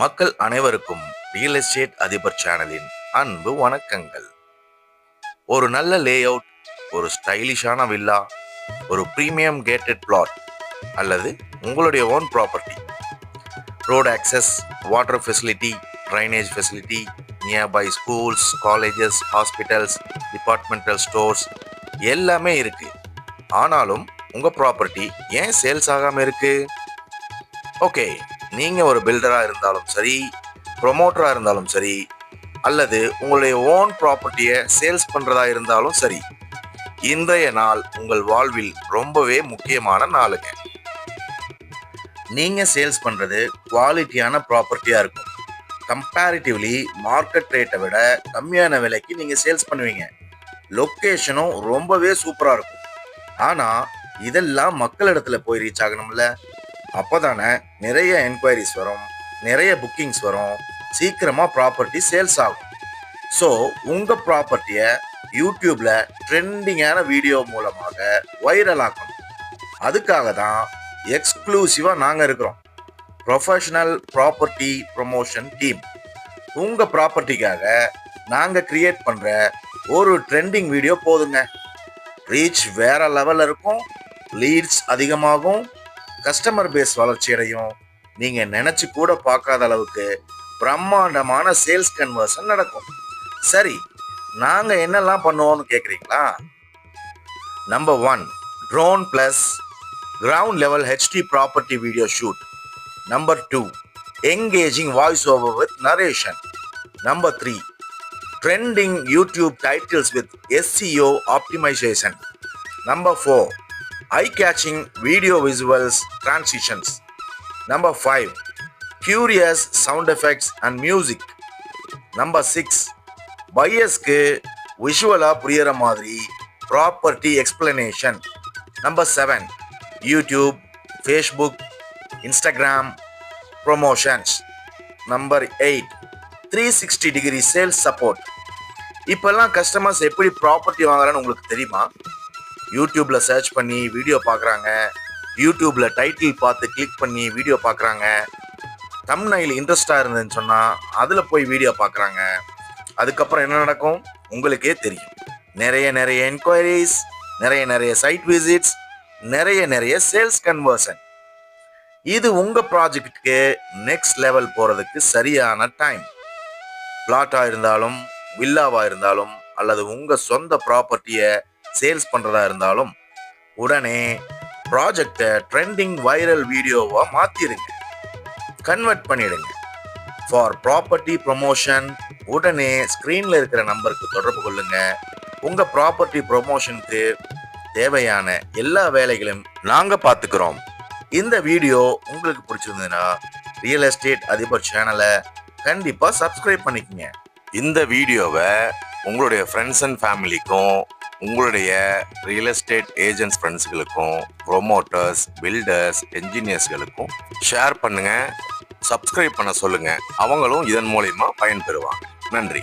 மக்கள் அனைவருக்கும் real estate அதிபர் சேனலின் அன்பு வணக்கங்கள். ஒரு நல்ல லேஅவுட் ஒரு ஸ்டைலிஷான வில்லா ஒரு ப்ரீமியம் கேட்டட் பிளாட் அல்லது உங்களுடைய own property road access water facility drainage facility nearby schools colleges hospitals departmental stores எல்லாமே இருக்கு. ஆனாலும் உங்கள் ப்ராப்பர்ட்டி ஏன் சேல்ஸ் ஆகாமல் இருக்கு? ஓகே நீங்கள் ஒரு பில்டராக இருந்தாலும் சரி ப்ரொமோட்டராக இருந்தாலும் சரி அல்லது உங்களுடைய ஓன் ப்ராப்பர்ட்டியை சேல்ஸ் பண்ணுறதா இருந்தாலும் சரி இன்றைய நாள் உங்கள் வாழ்வில் ரொம்பவே முக்கியமான நாளுங்க. நீங்கள் சேல்ஸ் பண்ணுறது குவாலிட்டியான ப்ராப்பர்ட்டியாக இருக்கும். கம்பேரிட்டிவ்லி மார்க்கெட் ரேட்டை விட கம்மியான விலைக்கு நீங்கள் சேல்ஸ் பண்ணுவீங்க. லொக்கேஷனும் ரொம்பவே சூப்பராக இருக்கும். ஆனால் இதெல்லாம் மக்களிடத்தில் போய் ரீச் ஆகணும்ல. அப்போதானே நிறைய என்கொயரிஸ் வரும் நிறைய புக்கிங்ஸ் வரும் சீக்கிரமாக ப்ராப்பர்ட்டி சேல்ஸ் ஆகும். ஸோ உங்கள் ப்ராப்பர்ட்டியை யூடியூப்பில் ட்ரெண்டிங்கான வீடியோ மூலமாக வைரலாக்கணும் அதுக்காக தான் எக்ஸ்க்ளூசிவாக நாங்கள் இருக்கிறோம். ப்ரொஃபஷனல் ப்ராப்பர்ட்டி ப்ரொமோஷன் டீம் உங்கள் ப்ராப்பர்ட்டிக்காக நாங்கள் கிரியேட் பண்ணுற ஒரு ட்ரெண்டிங் வீடியோ போதுங்க. ரீச் வேற லெவலில் இருக்கும் லீட்ஸ் அதிகமாகும் கஸ்டமர் பேஸ் வளர்ச்சி அடையும் நீங்க நினைச்சு கூட பார்க்காத அளவுக்கு பிரம்மாண்டமான சேல்ஸ் கன்வர்ஷன் நடக்கும். சரி நாங்க என்னெல்லாம் பண்ணுவோம்னு கேட்குறீங்களா number one drone plus ground level HD property video shoot number two engaging voice over with narration number three trending YouTube titles with SEO optimisation number four eye catching video visuals transitions. Number 5. Curious sound effects and music. Number six பையஸ்க்கு விஷுவலாக புரியற மாதிரி property explanation number seven YouTube Facebook Instagram promotions number eight three sixty degree sales support இப்போல்லாம் customers எப்படி property வாங்குறான்னு உங்களுக்கு தெரியுமா யூடியூப்ல search பண்ணி வீடியோ பார்க்குறாங்க. யூடியூப்ல டைட்டில் பார்த்து கிளிக் பண்ணி வீடியோ பார்க்குறாங்க. தம்னையில் இன்ட்ரெஸ்டாக இருந்ததுன்னு சொன்னால் அதில் போய் வீடியோ பார்க்குறாங்க. அதுக்கப்புறம் என்ன நடக்கும்? உங்களுக்கே தெரியும். நிறைய நிறைய என்கொயரிஸ் நிறைய நிறைய சைட் விசிட்ஸ் நிறைய நிறைய சேல்ஸ் கன்வர்ஷன் இது உங்கள் ப்ராஜெக்ட்டுக்கு நெக்ஸ்ட் லெவல் போகிறதுக்கு சரியான டைம் பிளாட்டாக இருந்தாலும் வில்லாவா இருந்தாலும் அல்லது உங்கள் சொந்த ப்ராப்பர்ட்டியை சேல்ஸ் பண்ணுறதா இருந்தாலும் உடனே ப்ராஜெக்டை ட்ரெண்டிங் வைரல் வீடியோவாக மாற்றிடுங்க கன்வெர்ட் பண்ணிடுங்க. ஃபார் ப்ராப்பர்ட்டி ப்ரொமோஷன் உடனே ஸ்க்ரீனில் இருக்கிற நம்பருக்கு தொடர்பு கொள்ளுங்க. உங்கள் ப்ராப்பர்ட்டி ப்ரொமோஷனுக்கு தேவையான எல்லா வேலைகளையும் நாங்கள் பார்த்துக்கிறோம் இந்த வீடியோ உங்களுக்கு பிடிச்சிருந்ததுன்னா ரியல் எஸ்டேட் அதிபர் சேனலை கண்டிப்பாக சப்ஸ்கிரைப் பண்ணிக்கங்க. இந்த வீடியோவை உங்களுடைய ஃப்ரெண்ட்ஸ் அண்ட் ஃபேமிலிக்கும் உங்களுடைய ரியல் எஸ்டேட் ஏஜென்ட்ஸ் ஃப்ரெண்ட்ஸுகளுக்கும் ப்ரொமோட்டர்ஸ் பில்டர்ஸ் என்ஜினியர்ஸ்களுக்கும் ஷேர் பண்ணுங்கள் சப்ஸ்கிரைப் பண்ண சொல்லுங்கள் அவங்களும் இதன் மூலயமா பயன்பெறுவாங்க. நன்றி.